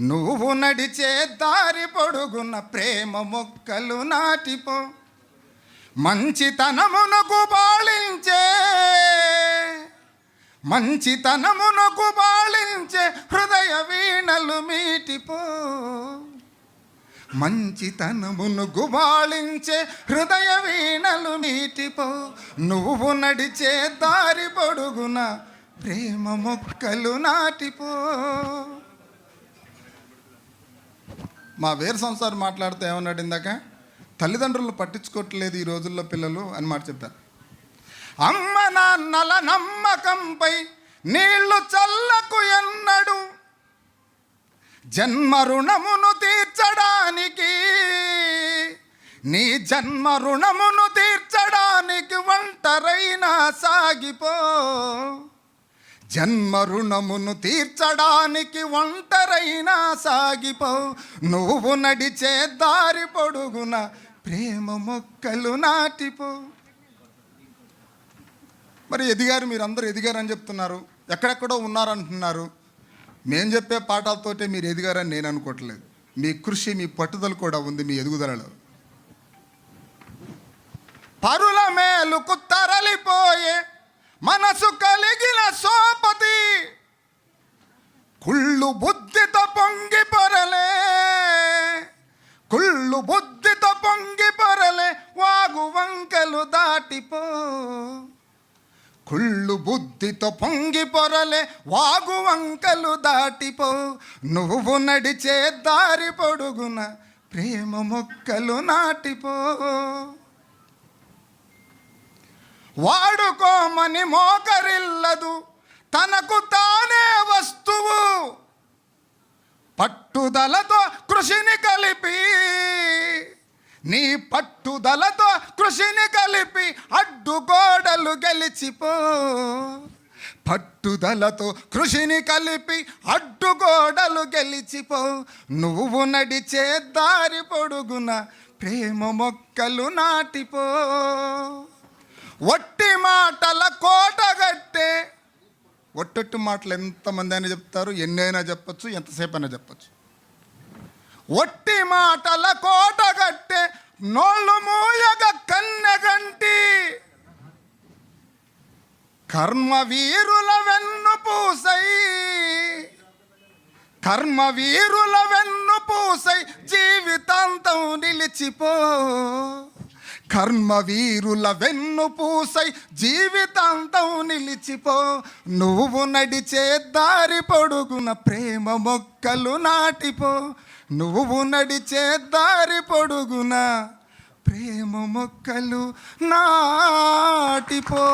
నువ్వు నడిచే దారి పొడుగున్న ప్రేమ మొక్కలు నాటిపో. మంచితనమునకు బాళించే మంచితనమునకు బాళించే హృదయ వీణలు మీటిపో. మంచితనమును గుబాళించే హృదయ వీణలు మీటిపో. నువ్వు నడిచే దారి పొడుగున ప్రేమ మొక్కలు నాటిపో. మా వేరు సంసార్ మాట్లాడితే ఏమన్నాడు ఇందాక? తల్లిదండ్రులు పట్టించుకోవట్లేదు ఈ రోజుల్లో పిల్లలు అని మాట చెప్పారు. అమ్మ నాన్నల నమ్మకంపై నీళ్ళు చల్లకు ఎన్నడు. జన్మ రుణమును తీర్చడానికి నీ జన్మ రుణమును తీర్చడానికి ఒంటరైనా సాగిపో. జన్మ రుణమును తీర్చడానికి ఒంటరైనా సాగిపో. నువ్వు నడిచే దారి పొడుగున ప్రేమ మొక్కలు నాటిపో. మరి ఎదిగారు మీరు అందరూ ఎదిగారని చెప్తున్నారు. ఎక్కడెక్కడో ఉన్నారంటున్నారు. మేము చెప్పే పాఠాలతోటే మీరు ఎదిగారని నేను అనుకోవట్లేదు. మీ కృషి మీ పట్టుదల కూడా ఉంది మీ ఎదుగుదలలో. పరుల మేలుకు తరలిపోయే మనసు కలిగిన సో కుళ్ళు బుద్ధితో పొంగి పొరలే. కుళ్ళు బుద్ధితో పొంగి పొరలే వాగు వంకలు దాటిపో. కుళ్ళు బుద్ధితో పొంగి పొరలే వాగు వంకలు దాటిపో. నువ్వు నడిచే దారి పొడుగున ప్రేమ మొక్కలు నాటిపో. వాడుకోమని మోకరిల్లదు తనకు తానే వస్తువు. పట్టుదలతో కృషిని కలిపి నీ పట్టుదలతో కృషిని కలిపి అడ్డుగోడలు గెలిచిపో. పట్టుదలతో కృషిని కలిపి అడ్డుగోడలు గెలిచిపో. నువ్వు నడిచే దారి పొడుగున ప్రేమ మొక్కలు నాటిపో. ఒట్టి మాటల కోటగట్టే ఒట్టొట్టు మాటలు ఎంతమంది అయినా చెప్తారు ఎన్నైనా చెప్పచ్చు ఎంతసేపు అయినా చెప్పచ్చు. ఒట్టి మాటల కోటగట్టే నోళ్ళు మూయగ కన్నెగంటి కర్మ వీరుల వెన్ను పూసై కర్మ వీరుల వెన్ను పూసై జీవితాంతం నిలిచిపో. కర్మ వీరుల వెన్ను పూసై జీవితాంతం నిలిచిపో. నువ్వు నడిచే దారి పొడుగున ప్రేమ మొక్కలు నాటిపో. నువ్వు నడిచే దారి పొడుగున ప్రేమ మొక్కలు నాటిపో.